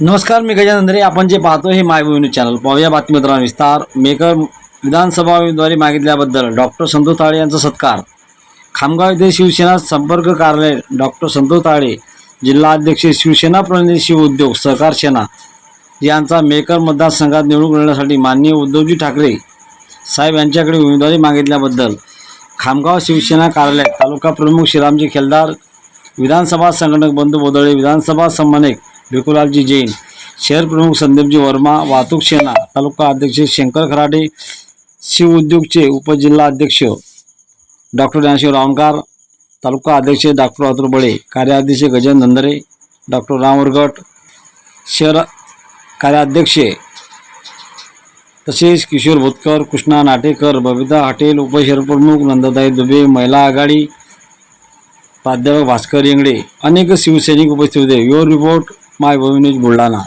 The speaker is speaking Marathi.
नमस्कार मी गजानंदरे आपण जे पाहतो हे मायभूमी न्यूज चॅनल. पाहूया बातमीपत्रांना विस्तार. मेकर विधानसभा उमेदवारी मागितल्याबद्दल डॉक्टर संतोष ताळे यांचा सत्कार. खामगाव येथे शिवसेना संपर्क कार्यालय डॉक्टर संतोष ताळे जिल्हा अध्यक्ष शिवसेना प्रतिनिधी शिव उद्योग सहकार सेना यांचा मेकर मतदारसंघात निवडणूक लढण्यासाठी माननीय उद्धवजी ठाकरे साहेब यांच्याकडे उमेदवारी मागितल्याबद्दल खामगाव शिवसेना कार्यालय तालुका प्रमुख श्रीरामजी खेलदार विधानसभा संघटक बंधू बोदळे विधानसभा समन्वयक भिकुलालजी जैन। शहर प्रमुख संदीपजी वर्मा वाहतूक सेना तालुका अध्यक्ष शंकर खराडे शिव उद्योगचे उपजिल्हा अध्यक्ष डॉक्टर ज्ञानशिव रावणकार तालुका अध्यक्ष डॉक्टर अतुल बळे कार्याध्यक्ष गजन धंदरे डॉक्टर रामवरगट शहर कार्याध्यक्ष तसेच किशोर भोतकर कृष्णा नाटेकर बबिता हॉटेल उपशहरप्रमुख नंदताई दुबे महिला आघाडी प्राध्यापक भास्कर येंगडे अनेक शिवसैनिक उपस्थित होते. Your report my Bhumi Buldhana.